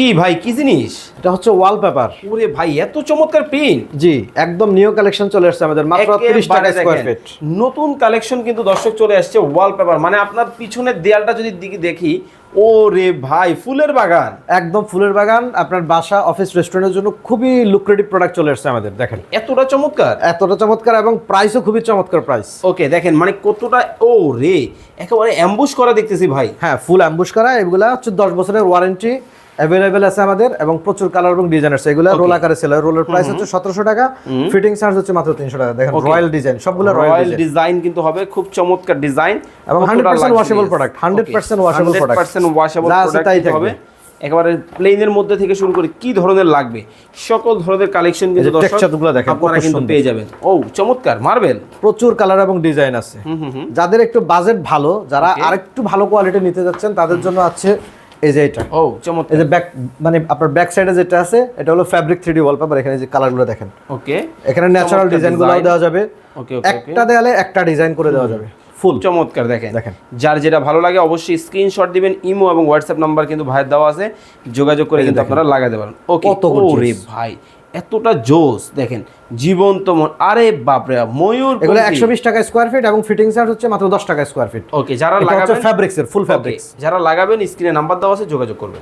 কি ভাই কি জিনিস? এটা হচ্ছে ওয়ালপেপার ওরে ভাই এত চমৎকার প্রিন্ট জি একদম নিউ কালেকশন চলে আসছে আমাদের মাত্র 30 টাকা স্কয়ার ফিট নতুন কালেকশন কিন্তু দর্শক চলে আসছে ওয়ালপেপার মানে আপনার পিছনের দেয়ালটা যদি দিকে দেখি ও রে ভাই ফুলের বাগান। একদম ফুলের বাগান আপনার বাসা অফিস রেস্টুরেন্টের জন্য খুবই লুক্রেটিভ প্রোডাক্ট চলে আসছে আমাদের দেখেন। এতটা চমৎকার? এতটা চমৎকার এবং প্রাইসও খুবই চমৎকার প্রাইস ওকে দেখেন মানে কতটা ও রে একেবারে অ্যাম্বুশ করা দেখতেছি ভাই। হ্যাঁ ফুল অ্যাম্বুশ করা এগুলা হচ্ছে দশ বছরের ওয়ারেন্টি অ্যাভেলেবেল আছে আমাদের এবং প্রচুর কালার এবং ডিজাইন আছে। এগুলো রোল আকারে সেল রোলের প্রাইস হচ্ছে সতেরোশো টাকা ফিটিং চার্জ হচ্ছে মাত্র তিনশো টাকা। দেখেন রয়্যাল ডিজাইন সবগুলো রয়্যাল ডিজাইন কিন্তু হবে খুব চমৎকার ডিজাইন এবং 100% washable product, 100% washable product। Washable তাই থাকবে। হবে। একেবারে প্লেনের মধ্যে থেকে শুরু করে কি ধরনের লাগবে সকল ধরনের কালেকশন কিন্তু texture দেখেন, আপনারা কিন্তু পেয়ে যাবেন। ও চমৎকার মার্বেল প্রচুর কালার এবং ডিজাইন আছে। যাদের একটু বাজেট ভালো যারা আরেকটু ভালো কোয়ালিটি নিতে যাচ্ছেন তাদের জন্য আছে এই যে এটা। ও চমৎকার। এই যে ব্যাক মানে আপনার ব্যাক সাইডে যেটা আছে এটা হলো ফ্যাব্রিক থ্রি ডি ওয়ালপেপার এখানে যে কালারগুলো দেখেন। ওকে এখানে ন্যাচারাল চমৎকার ডিজাইনগুলো দেওয়া যাবে। ওকে ওকে একটা দেয়ালে একটা ডিজাইন করে দেওয়া যাবে। ফুল। চমৎকার দেখেন। দেখেন। যার যেটা ভালো লাগে অবশ্যই স্ক্রিনশট দিবেন ইমো এবং হোয়াটসঅ্যাপ নাম্বার কিন্তু ভাইয়ের দেওয়া আছে। যোগাযোগ করে কিন্তু আপনারা লাগাতে পারেন। ওকে। ওরে ভাই এতটা জোস দেখেন। জীবন্ত মন আরে বাপরে বাপ, ময়ূর এগুলো একশো বিশ টাকা স্কোয়ার ফিট এবং ফিটিং চার্জ হচ্ছে মাত্র দশ টাকা স্কোয়ার ফিট ওকে যারা লাগাবেন ফ্যাব্রিক্সের ফুল ফ্যাব্রিক্স যারা লাগাবেন স্ক্রিনে নাম্বার দেওয়া আছে যোগাযোগ করবেন।